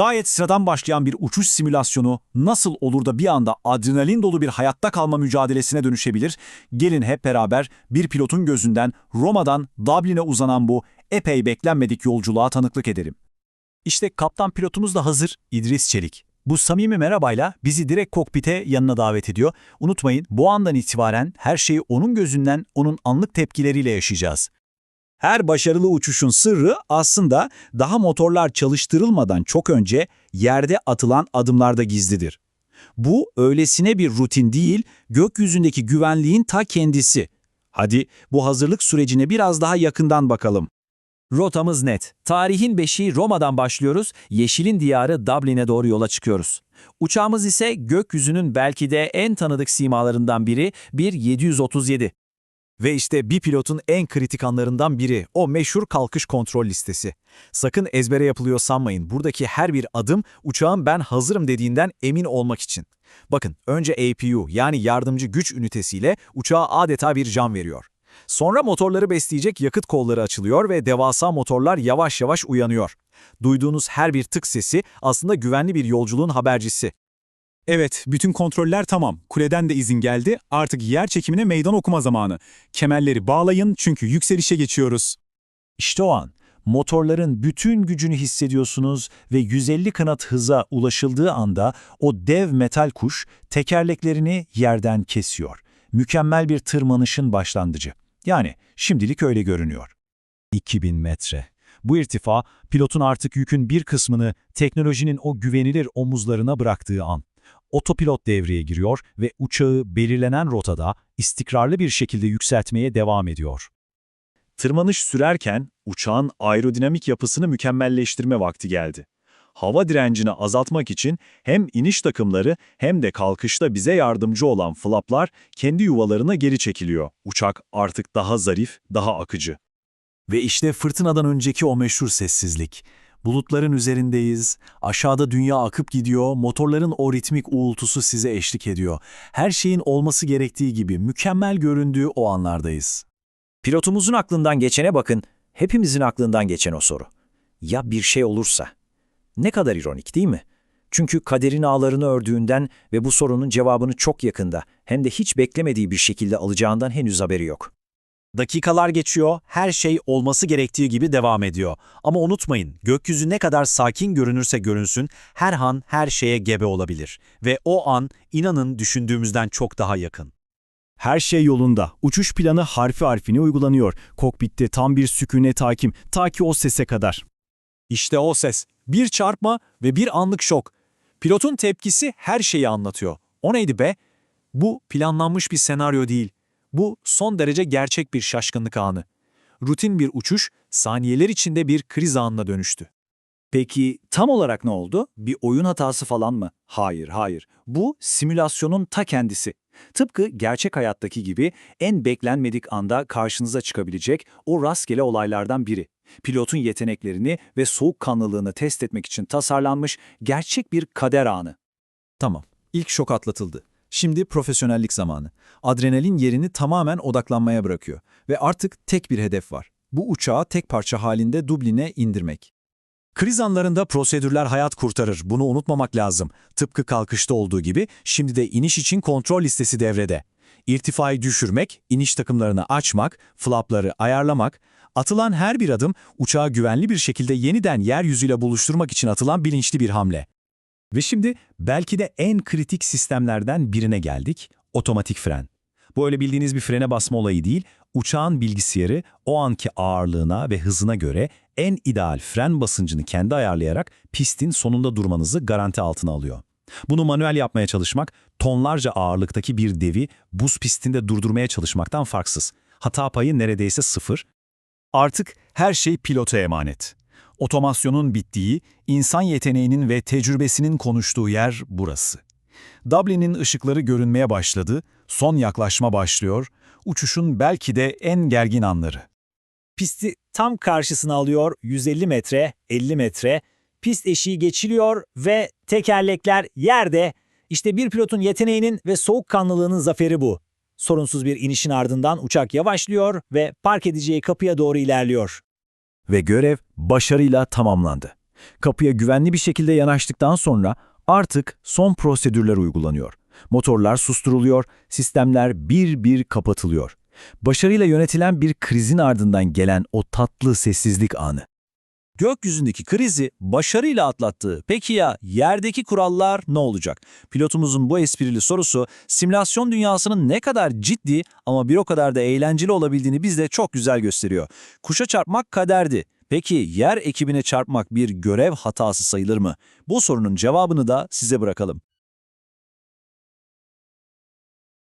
Gayet sıradan başlayan bir uçuş simülasyonu nasıl olur da bir anda adrenalin dolu bir hayatta kalma mücadelesine dönüşebilir? Gelin hep beraber bir pilotun gözünden Roma'dan Dublin'e uzanan bu epey beklenmedik yolculuğa tanıklık edelim. İşte kaptan pilotumuz da hazır İdris Çelik. Bu samimi merhabayla bizi direkt kokpite yanına davet ediyor. Unutmayın bu andan itibaren her şeyi onun gözünden, onun anlık tepkileriyle yaşayacağız. Her başarılı uçuşun sırrı aslında daha motorlar çalıştırılmadan çok önce yerde atılan adımlarda gizlidir. Bu öylesine bir rutin değil, gökyüzündeki güvenliğin ta kendisi. Hadi bu hazırlık sürecine biraz daha yakından bakalım. Rotamız net. Tarihin beşiği Roma'dan başlıyoruz, yeşilin diyarı Dublin'e doğru yola çıkıyoruz. Uçağımız ise gökyüzünün belki de en tanıdık simalarından biri bir 737. Ve işte bir pilotun en kritik anlarından biri o meşhur kalkış kontrol listesi. Sakın ezbere yapılıyor sanmayın. Buradaki her bir adım uçağın ben hazırım dediğinden emin olmak için. Bakın önce APU yani yardımcı güç ünitesiyle uçağa adeta bir can veriyor. Sonra motorları besleyecek yakıt kolları açılıyor ve devasa motorlar yavaş yavaş uyanıyor. Duyduğunuz her bir tık sesi aslında güvenli bir yolculuğun habercisi. Evet, bütün kontroller tamam. Kuleden de izin geldi. Artık yer çekimine meydan okuma zamanı. Kemerleri bağlayın çünkü yükselişe geçiyoruz. İşte o an. Motorların bütün gücünü hissediyorsunuz ve 150 kanat hıza ulaşıldığı anda o dev metal kuş tekerleklerini yerden kesiyor. Mükemmel bir tırmanışın başlangıcı. Yani şimdilik öyle görünüyor. 2000 metre. Bu irtifa, pilotun artık yükün bir kısmını teknolojinin o güvenilir omuzlarına bıraktığı an. Otopilot devreye giriyor ve uçağı belirlenen rotada istikrarlı bir şekilde yükseltmeye devam ediyor. Tırmanış sürerken uçağın aerodinamik yapısını mükemmelleştirme vakti geldi. Hava direncini azaltmak için hem iniş takımları hem de kalkışta bize yardımcı olan flaplar kendi yuvalarına geri çekiliyor. Uçak artık daha zarif, daha akıcı. Ve işte fırtınadan önceki o meşhur sessizlik. Bulutların üzerindeyiz, aşağıda dünya akıp gidiyor, motorların o ritmik uğultusu size eşlik ediyor. Her şeyin olması gerektiği gibi mükemmel göründüğü o anlardayız. Pilotumuzun aklından geçene bakın, hepimizin aklından geçen o soru. Ya bir şey olursa? Ne kadar ironik değil mi? Çünkü kaderin ağlarını ördüğünden ve bu sorunun cevabını çok yakında hem de hiç beklemediği bir şekilde alacağından henüz haberi yok. Dakikalar geçiyor, her şey olması gerektiği gibi devam ediyor. Ama unutmayın, gökyüzü ne kadar sakin görünürse görünsün, her an her şeye gebe olabilir. Ve o an, inanın düşündüğümüzden çok daha yakın. Her şey yolunda. Uçuş planı harfi harfine uygulanıyor. Kokpitte tam bir sükunet hakim, ta ki o sese kadar. İşte o ses. Bir çarpma ve bir anlık şok. Pilotun tepkisi her şeyi anlatıyor. O neydi be? Bu planlanmış bir senaryo değil. Bu son derece gerçek bir şaşkınlık anı. Rutin bir uçuş saniyeler içinde bir kriz anına dönüştü. Peki tam olarak ne oldu? Bir oyun hatası falan mı? Hayır, hayır. Bu simülasyonun ta kendisi. Tıpkı gerçek hayattaki gibi en beklenmedik anda karşınıza çıkabilecek o rastgele olaylardan biri. Pilotun yeteneklerini ve soğukkanlılığını test etmek için tasarlanmış gerçek bir kader anı. Tamam, ilk şok atlatıldı. Şimdi profesyonellik zamanı. Adrenalin yerini tamamen odaklanmaya bırakıyor ve artık tek bir hedef var. Bu uçağı tek parça halinde Dublin'e indirmek. Kriz anlarında prosedürler hayat kurtarır. Bunu unutmamak lazım. Tıpkı kalkışta olduğu gibi şimdi de iniş için kontrol listesi devrede. İrtifayı düşürmek, iniş takımlarını açmak, flapları ayarlamak, atılan her bir adım uçağı güvenli bir şekilde yeniden yeryüzüyle buluşturmak için atılan bilinçli bir hamle. Ve şimdi belki de en kritik sistemlerden birine geldik, otomatik fren. Bu öyle bildiğiniz bir frene basma olayı değil, uçağın bilgisayarı o anki ağırlığına ve hızına göre en ideal fren basıncını kendi ayarlayarak pistin sonunda durmanızı garanti altına alıyor. Bunu manuel yapmaya çalışmak, tonlarca ağırlıktaki bir devi buz pistinde durdurmaya çalışmaktan farksız. Hata payı neredeyse sıfır. Artık her şey pilota emanet. Otomasyonun bittiği, insan yeteneğinin ve tecrübesinin konuştuğu yer burası. Dublin'in ışıkları görünmeye başladı, son yaklaşma başlıyor, uçuşun belki de en gergin anları. Pisti tam karşısına alıyor 150 metre, 50 metre, pist eşiği geçiliyor ve tekerlekler yerde. İşte bir pilotun yeteneğinin ve soğukkanlılığının zaferi bu. Sorunsuz bir inişin ardından uçak yavaşlıyor ve park edeceği kapıya doğru ilerliyor. Ve görev başarıyla tamamlandı. Kapıya güvenli bir şekilde yanaştıktan sonra artık son prosedürler uygulanıyor. Motorlar susturuluyor, sistemler bir bir kapatılıyor. Başarıyla yönetilen bir krizin ardından gelen o tatlı sessizlik anı. Gökyüzündeki krizi başarıyla atlattı. Peki ya yerdeki kurallar ne olacak? Pilotumuzun bu esprili sorusu simülasyon dünyasının ne kadar ciddi ama bir o kadar da eğlenceli olabildiğini bizde çok güzel gösteriyor. Kuşa çarpmak kaderdi. Peki yer ekibine çarpmak bir görev hatası sayılır mı? Bu sorunun cevabını da size bırakalım.